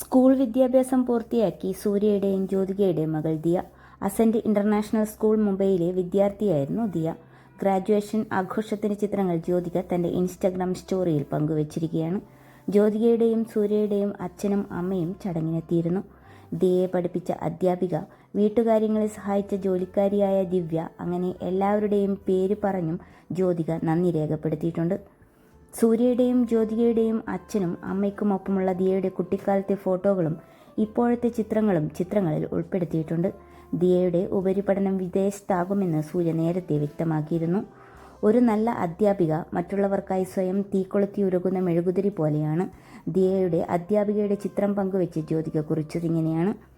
School വിദ്യാഭ്യാസം പൂർത്തിയാക്കി സൂര്യയുടെയും ജ്യോതികയുടെയും മകൾ ദിയ. അസന്റ് ഇന്റർനാഷണൽ സ്കൂൾ മുംബൈയിലെ വിദ്യാർത്ഥിയായിരുന്നു ദിയ. ഗ്രാജുവേഷൻ ആഘോഷത്തിന്റെ ചിത്രങ്ങൾ ജ്യോതിക തന്റെ ഇൻസ്റ്റഗ്രാം സ്റ്റോറിയിൽ പങ്കുവച്ചിരിക്കുകയാണ്. ജ്യോതികയുടെയും സൂര്യയുടെയും അച്ഛനും അമ്മയും ചടങ്ങിനെത്തിയിരുന്നു. ദിയയെ പഠിപ്പിച്ച അധ്യാപിക വീട്ടുകാര്യങ്ങളെ സഹായിച്ച ജോലിക്കാരിയായ ദിവ്യ അങ്ങനെ എല്ലാവരുടെയും പേര് പറഞ്ഞും ജ്യോതിക നന്ദി രേഖപ്പെടുത്തിയിട്ടുണ്ട്. സൂര്യയുടെയും ജ്യോതികയുടെയും അച്ഛനും അമ്മയ്ക്കും അമ്മയ്ക്കുമൊപ്പമുള്ള ദിയയുടെ കുട്ടിക്കാലത്തെ ഫോട്ടോകളും ഇപ്പോഴത്തെ ചിത്രങ്ങളും ചിത്രങ്ങളിൽ ഉൾപ്പെടുത്തിയിട്ടുണ്ട്. ദിയയുടെ ഉപരിപഠനം വിദേശത്താകുമെന്ന് സൂര്യ നേരത്തെ വ്യക്തമാക്കിയിരുന്നു. ഒരു നല്ല അധ്യാപിക മറ്റുള്ളവർക്കായി സ്വയം തീക്കൊളുത്തി ഉരുകുന്ന മെഴുകുതിരി പോലെയാണ്. ദിയയുടെ അധ്യാപികയുടെ ചിത്രം പങ്കുവെച്ച് ജ്യോതിക കുറിച്ചതിങ്ങനെയാണ്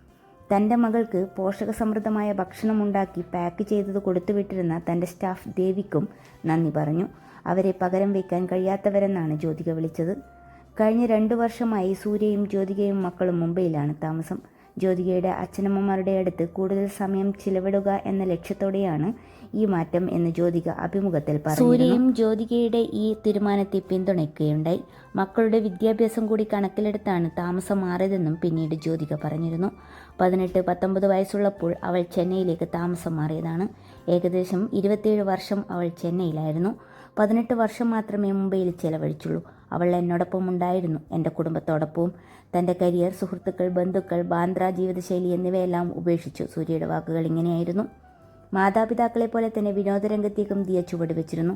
തന്റെ മകൾക്ക് പോഷകസമൃദ്ധമായ ഭക്ഷണം ഉണ്ടാക്കി പാക്ക് ചെയ്തത് കൊടുത്തുവിട്ടിരുന്ന തന്റെ സ്റ്റാഫ് ദേവിക്കും നന്ദി പറഞ്ഞു. അവരെ പകരം വയ്ക്കാൻ കഴിയാത്തവരെന്നാണ് ജ്യോതിക വിളിച്ചത്. കഴിഞ്ഞ രണ്ടു വർഷമായി സൂര്യയും ജ്യോതികയും മക്കളും മുംബൈയിലാണ് താമസം. ജ്യോതികയുടെ അച്ഛനമ്മമാരുടെ അടുത്ത് കൂടുതൽ സമയം ചിലവിടുക എന്ന ലക്ഷ്യത്തോടെയാണ് ഈ മാറ്റം എന്ന് ജ്യോതിക അഭിമുഖത്തിൽ പറഞ്ഞു സൂര്യയും ജ്യോതികയുടെ ഈ തീരുമാനത്തെ പിന്തുണയ്ക്കുകയുണ്ടായി. മക്കളുടെ വിദ്യാഭ്യാസം കൂടി കണക്കിലെടുത്താണ് താമസം മാറിയതെന്നും പിന്നീട് ജ്യോതിക പറഞ്ഞിരുന്നു. പതിനെട്ട് പത്തൊമ്പത് വയസ്സുള്ളപ്പോൾ അവൾ ചെന്നൈയിലേക്ക് താമസം മാറിയതാണ്. ഏകദേശം ഇരുപത്തിയേഴ് വർഷം അവൾ ചെന്നൈയിലായിരുന്നു. പതിനെട്ട് വർഷം മാത്രമേ മുംബൈയിൽ ചെലവഴിച്ചുള്ളൂ. അവൾ എന്നോടൊപ്പം ഉണ്ടായിരുന്നു എന്റെ കുടുംബത്തോടൊപ്പവും. തന്റെ കരിയർ സുഹൃത്തുക്കൾ ബന്ധുക്കൾ ബാന്ദ്ര ജീവിതശൈലി എന്നിവയെല്ലാം ഉപേക്ഷിച്ചു. സൂര്യയുടെ വാക്കുകൾ ഇങ്ങനെയായിരുന്നു. മാതാപിതാക്കളെ പോലെ തന്നെ വിനോദരംഗത്തേക്കും ദിയ ചുവട് വെച്ചിരുന്നു